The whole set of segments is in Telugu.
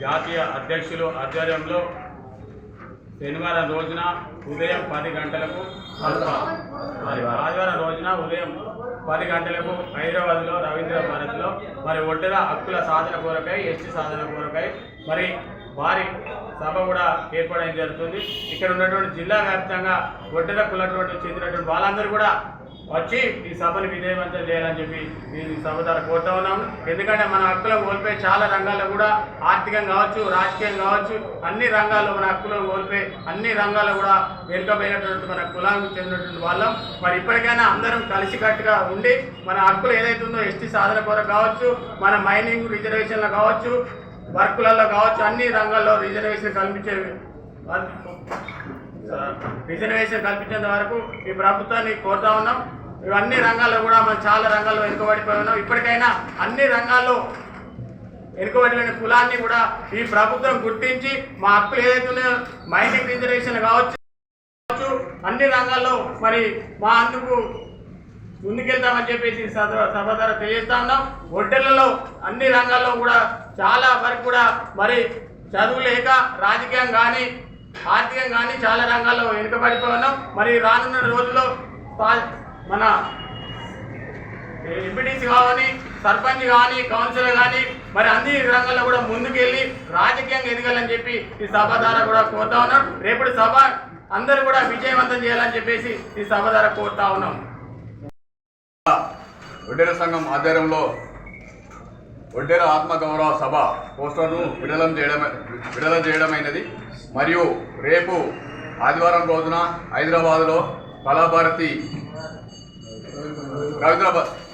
జాతీయ అధ్యక్షులు ఆధ్వర్యంలో శనివారం రోజున ఉదయం పది గంటలకు మరి ఆదివారం రోజున ఉదయం పది గంటలకు హైదరాబాద్లో రవీంద్ర భారత్లో మరి ఒడ్డెల హక్కుల సాధన కోరకై ఎస్టీ సాధన కోరకై మరి వారి సభ కూడా ఏర్పడడం జరుగుతుంది. ఇక్కడ ఉన్నటువంటి జిల్లా వ్యాప్తంగా ఒడ్డలకు కులటువంటి చెందినటువంటి వాళ్ళందరూ కూడా వచ్చి ఈ సభను విజయవంతం చేయాలని చెప్పి నేను ఈ సభ ద్వారా కోరుతా ఉన్నాము. ఎందుకంటే మన హక్కులను కోల్పోయి చాలా రంగాల్లో కూడా ఆర్థికం కావచ్చు రాజకీయం కావచ్చు అన్ని రంగాల్లో మన హక్కులను కోల్పోయి అన్ని రంగాల్లో కూడా వెనుకబోయినటువంటి మన కులానికి చెందినటువంటి వాళ్ళం. మరి ఇప్పటికైనా అందరం కలిసికట్టుగా ఉండి మన హక్కులు ఏదైతే ఉందో ఎస్టీ సాధన కొరకు కావచ్చు మన మైనింగ్ రిజర్వేషన్లు కావచ్చు వర్కులలో కావచ్చు అన్ని రంగాల్లో రిజర్వేషన్ కల్పించే రిజర్వేషన్ కల్పించేంత వరకు ఈ ప్రభుత్వాన్ని కోరుతా ఉన్నాం. ఇవన్నీ రంగాల్లో కూడా మనం చాలా రంగాల్లో వెనుకబడిపోయి ఉన్నాం. ఇప్పటికైనా అన్ని రంగాల్లో వెనుకబడిన కులాన్ని కూడా ఈ ప్రభుత్వం గుర్తించి మా హక్కులు ఏదైతే ఉన్నాయో మైనింగ్ రిజర్వేషన్ కావచ్చు, అన్ని రంగాల్లో మరి మా అందుకు ముందుకెళ్తామని చెప్పేసి సభ సభ ద్వారా తెలియజేస్తా ఉన్నాం. హోటళ్ళలో అన్ని రంగాల్లో కూడా చాలా వరకు కూడా మరి చదువు లేక రాజకీయం కానీ ఆర్థికం కానీ చాలా రంగాల్లో వెనుకబడిపోయినాం ఉన్నాం. మరి రానున్న రోజుల్లో మన ఎంపీటీసీ కావని సర్పంచ్ కానీ కౌన్సిలర్ కానీ మరి అన్ని రంగాల్లో కూడా ముందుకెళ్ళి రాజకీయంగా ఎదగాలని చెప్పి ఈ సభ ద్వారా కూడా కోరుతా ఉన్నాం. రేపటి సభ అందరూ కూడా విజయవంతం చేయాలని చెప్పేసి ఈ సభ ద్వారా కోరుతా ఉన్నాం. ఒడ్డెర సంఘం ఆధ్వర్యంలో ఒడ్డేర ఆత్మగౌరవ సభ పోస్టర్ను విడుదల చేయడం విడుదల చేయడమైనది. మరియు రేపు ఆదివారం రోజున హైదరాబాద్లో కళాభారతి రవీంద్ర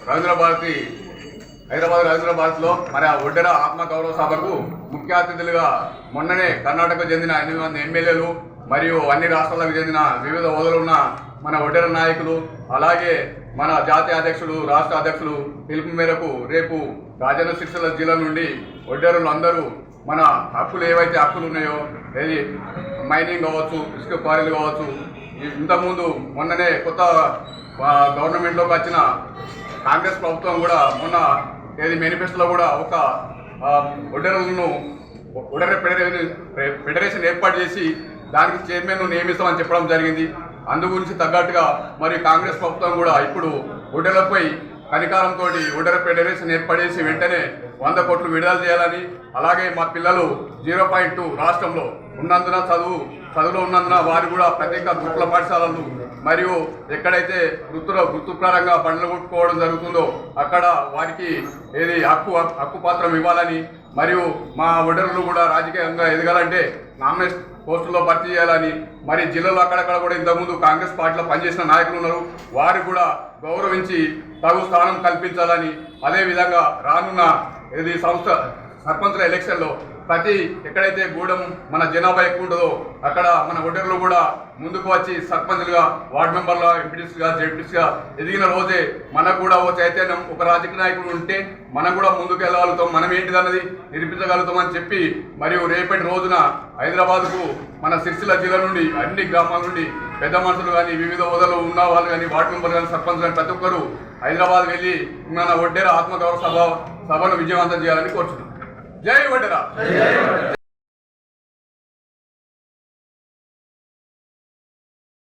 రవీంద్ర భారతి హైదరాబాద్ రవీంద్ర మరి ఆ ఒడ్డెర ఆత్మగౌరవ సభకు ముఖ్య అతిథులుగా మొన్ననే కర్ణాటకకు చెందిన ఎనిమిది మంది ఎమ్మెల్యేలు మరియు అన్ని రాష్ట్రాలకు చెందిన వివిధ హోదాలు ఉన్న మన ఒడెర నాయకులు అలాగే మన జాతీయ అధ్యక్షులు రాష్ట్ర అధ్యక్షులు పిలుపు మేరకు రేపు రాజన్న సిరిసిల్ల జిల్లా నుండి ఒడ్డెరులు అందరూ మన హక్కులు ఏవైతే హక్కులు ఉన్నాయో ఏది మైనింగ్ కావచ్చు ఇసుక క్వారీలు కావచ్చు ఇంతకుముందు మొన్ననే కొత్త గవర్నమెంట్లోకి వచ్చిన కాంగ్రెస్ ప్రభుత్వం కూడా మొన్న ఏది మేనిఫెస్టోలో కూడా ఒక ఆ, ఒడ్డెరలను ఒడెర ఫెడరేషన్ ఫెడరేషన్ ఏర్పాటు చేసి దానికి చైర్మన్ను నియమిస్తామని చెప్పడం జరిగింది. అందు గురించి తగ్గట్టుగా మరి కాంగ్రెస్ ప్రభుత్వం కూడా ఇప్పుడు ఒడ్డెలపై కనికారంతో ఒడ్డెర ఫెడరేషన్ ఏర్పడేసి వెంటనే వంద కోట్లు విడుదల చేయాలని అలాగే మా పిల్లలు జీరో పాయింట్ టూ రాష్ట్రంలో ఉన్నందున చదువు చదువులో ఉన్నందున వారు కూడా ప్రత్యేక గురుకుల పాఠశాలలు మరియు ఎక్కడైతే వృత్తుల వృత్తిపరంగా బండ్లు కొట్టుకోవడం జరుగుతుందో అక్కడ వారికి ఏది హక్కు హక్కు పాత్రం ఇవ్వాలని మరియు మా ఒడరులు కూడా రాజకీయంగా ఎదగాలంటే నామినేషన్ పోస్టుల్లో భర్తీ చేయాలని మరి జిల్లాలో అక్కడక్కడ కూడా ఇంతకుముందు కాంగ్రెస్ పార్టీలో పనిచేసిన నాయకులు ఉన్నారు. వారు కూడా గౌరవించి తగు స్థానం కల్పించాలని అదేవిధంగా రానున్న ఇది సంస్థ సర్పంచుల ఎలక్షన్లో ప్రతి ఎక్కడైతే గూడెం మన జనాభా ఎక్కువ ఉంటుందో అక్కడ మన ఒడ్డర్లు కూడా ముందుకు వచ్చి సర్పంచ్లుగా వార్డు మెంబర్లుగా ఎంపీటీస్గా జెడ్పీస్గా ఎదిగిన రోజే మనకు కూడా ఓ చైతన్యం ఒక రాజకీయ నాయకుడు ఉంటే మనం కూడా ముందుకు వెళ్ళగలుగుతాం మనం ఏంటిదన్నది నిరూపించగలుగుతామని చెప్పి మరియు రేపటి రోజున హైదరాబాద్కు మన సిరిసిల్ల జిల్లా నుండి అన్ని గ్రామాల నుండి పెద్ద మనుషులు కానీ వివిధ హోదాలో ఉన్న వాళ్ళు కానీ వార్డు మెంబర్లు కానీ సర్పంచ్ కానీ ప్రతి ఒక్కరూ హైదరాబాద్ వెళ్ళి మన ఒడ్డేర ఆత్మగౌరవ సభ సభను విజయవంతం చేయాలని కోరుతున్నాం జై వడ్డెరా.